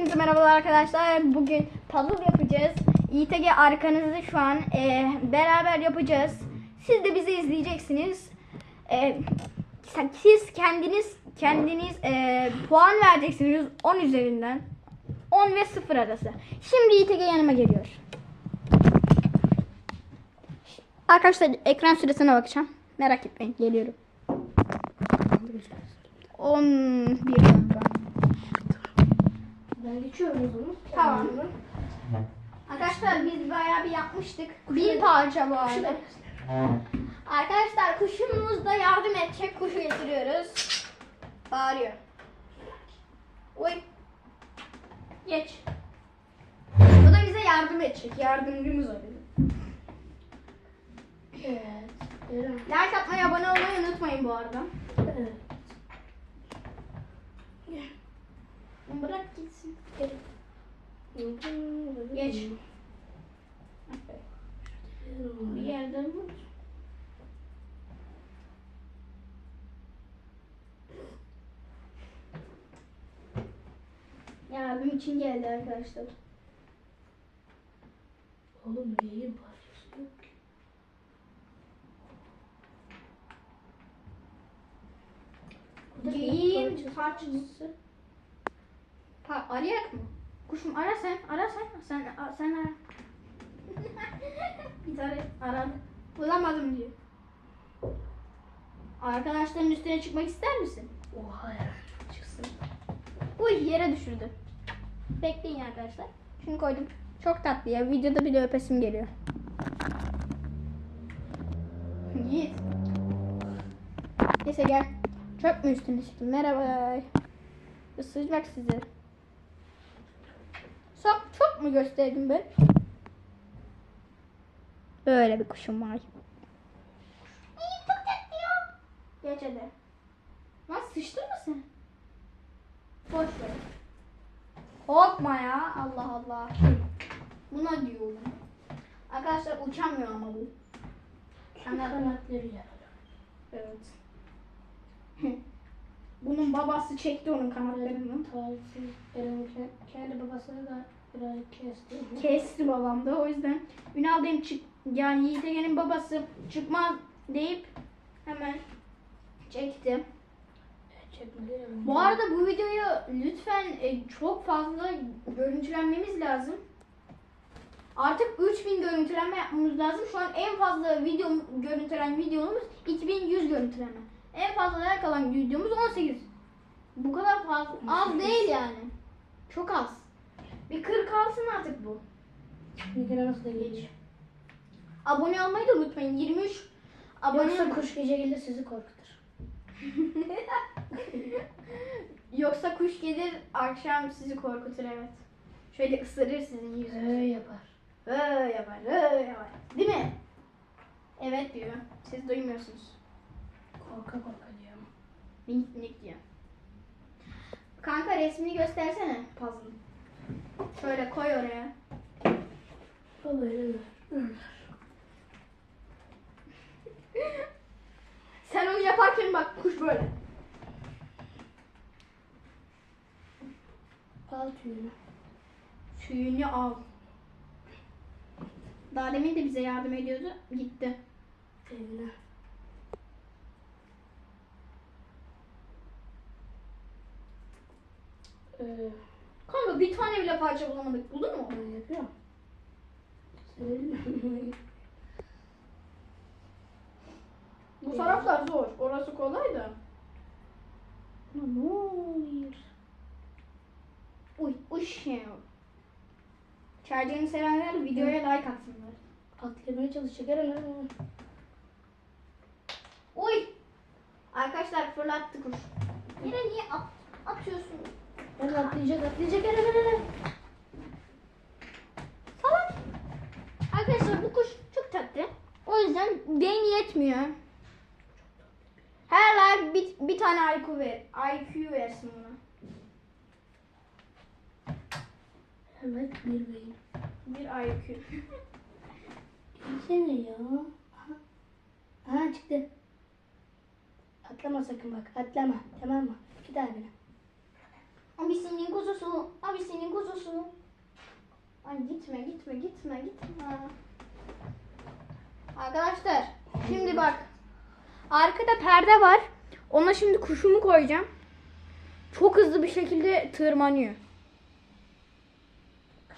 Hepinize merhabalar arkadaşlar. Bugün puzzle yapacağız. İTG arkanızda şu an e, beraber yapacağız. Siz de bizi izleyeceksiniz. E, siz kendiniz kendiniz e, puan vereceksiniz 10 üzerinden. 10 ve 0 arası. Şimdi İTG yanıma geliyor. Arkadaşlar ekran süresine bakacağım. Merak etmeyin. Geliyorum. 11 dakika. Ben geçiyorum o zaman. Tamam. Arkadaşlar biz bayağı bir yapmıştık. Bir parça bu arada. Arkadaşlar kuşumuz da yardım edecek. Kuşu getiriyoruz. Bağırıyor. Oy. Geç. Bu da bize yardım edecek. Yardımcımız o bizim. Evet. Like atmayı, abone olmayı unutmayın bu arada. Evet. Bırak gitsin. Geç. Bir yerden vur. Yardım için geldi arkadaşlar. Oğlum neyin parçası yok ki? Geyiğin parçası. Pa arayak mı? Kuşum ara sen, ara sen, sen, a- sen ara. Bir tane aradı. Bulamadım diyor. Arkadaşların üstüne çıkmak ister misin? Oha ya. Çıksın. Uy yere düşürdü. Bekleyin arkadaşlar. Şunu koydum. Çok tatlı ya. Videoda bile öpesim geliyor. Yiğit. Neyse gel. Çok mu üstüne çıktın? Merhaba. Isıracak sizi. Çok, mu gösterdim ben? Böyle bir kuşum var. İyi çok tatlı ya. Geç hadi. Lan sıçtın mı sen? Boş ver. Korkma ya. Allah Allah. Buna diyorum. Arkadaşlar uçamıyor ama bu. Kanatlar. Kanatları yer. Evet. Bunun babası çekti onun kanatlarını. Tarifi Eren ke- kendi babasını da birazcık kesti. Kesti babam da o yüzden. Ünal benim çık yani Yiğit Ege'nin babası çıkmaz deyip hemen çekti. Çekmeli Eren. Bu arada bu videoyu lütfen e, çok fazla görüntülenmemiz lazım. Artık 3000 görüntülenme yapmamız lazım. Şu an en fazla video görüntülenen videomuz 2100 görüntülenme. En fazla like alan videomuz 18. Bu kadar fazla az değil yani. Çok az. Bir 40 alsın artık bu. Bir kere nasıl da geç. Abone olmayı da unutmayın. 23 abone Yoksa kuş gece gelir sizi korkutur. Yoksa kuş gelir akşam sizi korkutur evet. Şöyle ısırır sizin yüzünüzü. Öyle yapar. Öyle yapar, öyle yapar. Değil mi? Evet diyor. Siz duymuyorsunuz. Korka korka diyor. Link link diyor. Kanka resmini göstersene puzzle'ın. Şöyle koy oraya. Sen onu yaparken bak kuş böyle. Al tüyünü. Tüyünü al. Daha demin de bize yardım ediyordu. Gitti. Evine. Ee, Kanka bir tane bile parça bulamadık. Buldun mu? ben yapıyorum. Severim. Bu taraflar zor. Orası kolay da. ne oluyor? Uy, uy. Çerçeğini sevenler videoya like atsınlar. Atlamaya çalışacak Eren. Uy. Arkadaşlar fırlattı kuş. Niye at, atıyorsun? Ben atlayacak atlayacak Eren Eren. Salak. Arkadaşlar bu kuş çok tatlı. O yüzden beyin yetmiyor. Her like bir, bir tane IQ ver. IQ versin ona. Evet bir beyin. Bir IQ. Gelsene ya. Aha. Aha çıktı. Atlama sakın bak atlama tamam mı? Git abine. Abisinin kuzusu. Abisinin kuzusu. Ay gitme gitme gitme gitme. Arkadaşlar şimdi bak. Arkada perde var. Ona şimdi kuşumu koyacağım. Çok hızlı bir şekilde tırmanıyor.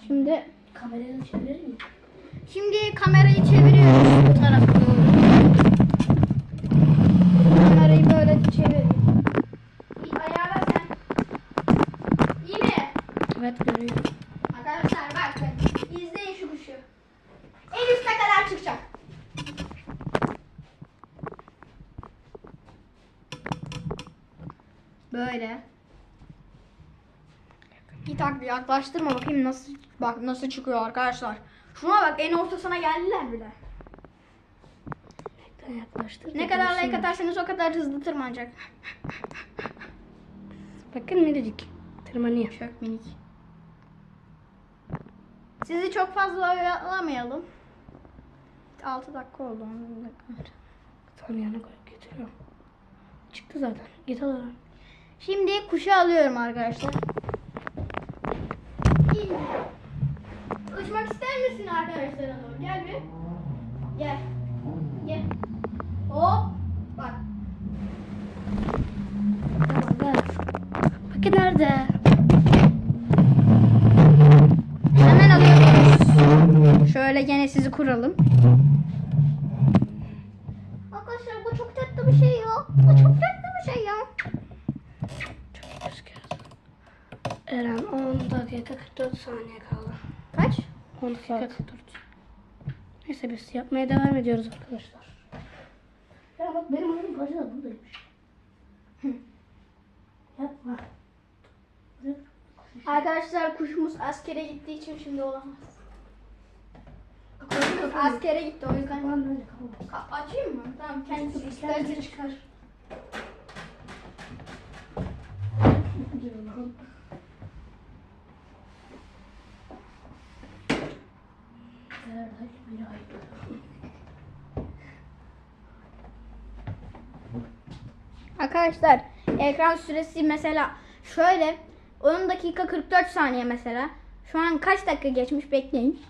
Şimdi Kamerayı çevirir mi? Şimdi kamerayı çeviriyoruz bu tarafa doğru. Kamerayı böyle çevir. Bir ayarla sen. İyi mi? Evet görüyorum. Arkadaşlar bakın. İzleyin şu kuşu. En üste kadar çıkacak. Böyle. Bir tak yaklaştırma bakayım nasıl bak nasıl çıkıyor arkadaşlar. Şuna bak en ortasına geldiler bile. Yaklaştır. Ne kadar like atarsanız o kadar hızlı tırmanacak. Bakın minicik. Tırmanıyor. Çok minik. Sizi çok fazla oyalamayalım. 6 dakika oldu. on dakika. Sonra yanına koyup getiriyorum. Çıktı zaten. Git al onu. Şimdi kuşu alıyorum arkadaşlar. Uçmak ister misin arkadaşlara doğru? Gel bir. Gel. Gel. Hop. Bak. Tamam ver. Bakın nerede? Hemen alıyoruz. Şöyle gene sizi kuralım. Arkadaşlar bu çok tatlı bir şey ya. Bu çok tatlı bir şey ya. Çok gözüküyor. Eren 10 dakika 44 saniye kaldı. Kaç? 10 dakika 44. Neyse biz yapmaya devam ediyoruz arkadaşlar. Ya bak benim oyunum parça da buradaymış. Yapma. Arkadaşlar kuşumuz askere gittiği için şimdi olamaz. Kuşumuz askere gitti o yüzden. Tamam böyle kapat. Ka- açayım mı? Tamam kendisi isterse çıkar. Nerede? Arkadaşlar ekran süresi mesela şöyle 10 dakika 44 saniye mesela. Şu an kaç dakika geçmiş bekleyin.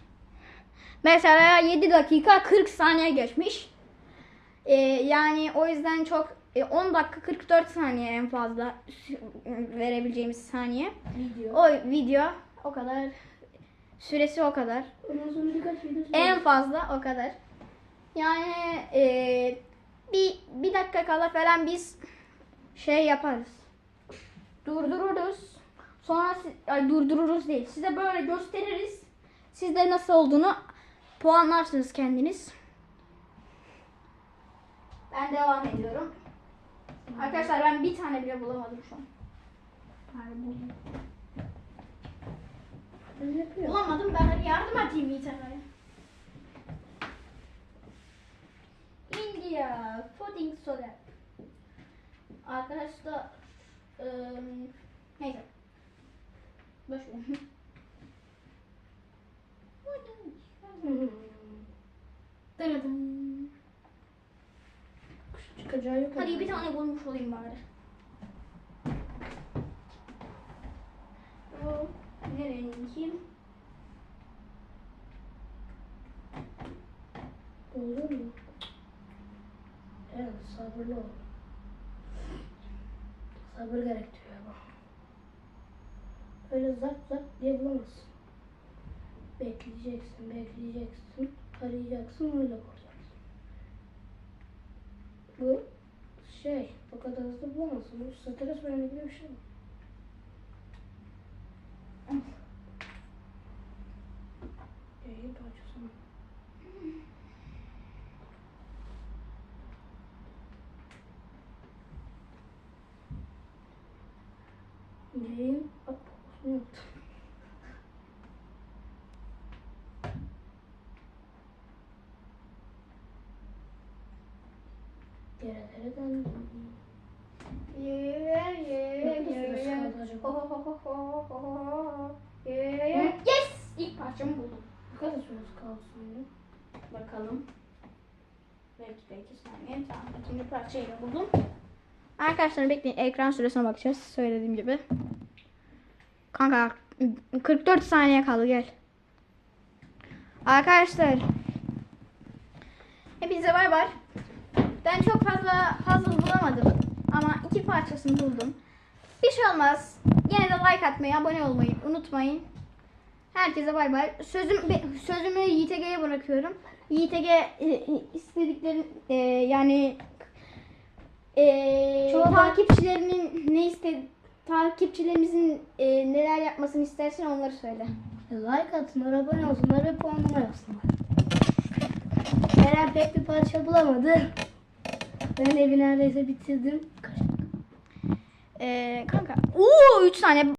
Mesela 7 dakika 40 saniye geçmiş. Ee, yani o yüzden çok e, 10 dakika 44 saniye en fazla verebileceğimiz saniye. Video. O video o kadar süresi o kadar. Ondan sonra birkaç video En fazla o kadar. Yani e, bir, bir dakika kala falan biz şey yaparız. Durdururuz. Sonra ay durdururuz değil. Size böyle gösteririz. Siz de nasıl olduğunu puanlarsınız kendiniz. Ben devam ediyorum. Arkadaşlar ben bir tane bile bulamadım şu an. Ne yapıyor? Bulamadım ben hadi yardım edeyim tane. India Pudding Soda. Arkadaşlar ıı, neyse. Boş ver. Dırıdım. Çıkacağı yok. Hadi bir tane bulmuş olayım bari. Bu nereninki? Olur mu? Evet sabırlı ol. Sabır gerektiriyor bu. Öyle zart zart diye bulamazsın. Bekleyeceksin, bekleyeceksin, arayacaksın, öyle bulacaksın. Bu şey, o kadar hızlı bulamazsın. Bu stres önemli bir şey mi? Yayın parçası mı? Yayın bak kokusunu yaptım. Yerlere döndüm. Yeah, yeah, Ne kadar yeah, süresi yeah. kaldı acaba? Ho, ho, ho, ho, ho, ho. Yeah, yeah. Yes! İlk parçamı buldum. Süresi kaldı sonra? Bakalım. Belki de iki saniye. Tamam. İkinci parçayı da buldum. Arkadaşlar bekleyin. Ekran süresine bakacağız. Söylediğim gibi. Kanka 44 saniye kaldı gel. Arkadaşlar. Hepinize bay bay. Ben çok fazla puzzle bulamadım. Ama iki parçasını buldum. Bir şey olmaz. Yine de like atmayı, abone olmayı unutmayın. Herkese bay bay. Sözüm, sözümü YTG'ye bırakıyorum. YTG e, istediklerin e, yani e, Çoğu takipçilerinin ne iste takipçilerimizin e, neler yapmasını istersen onları söyle. Like atsınlar, abone olsunlar ve puanlama yapsınlar. Eren pek bir parça bulamadı. Ben evi neredeyse bitirdim. E, kanka. Oo 3 tane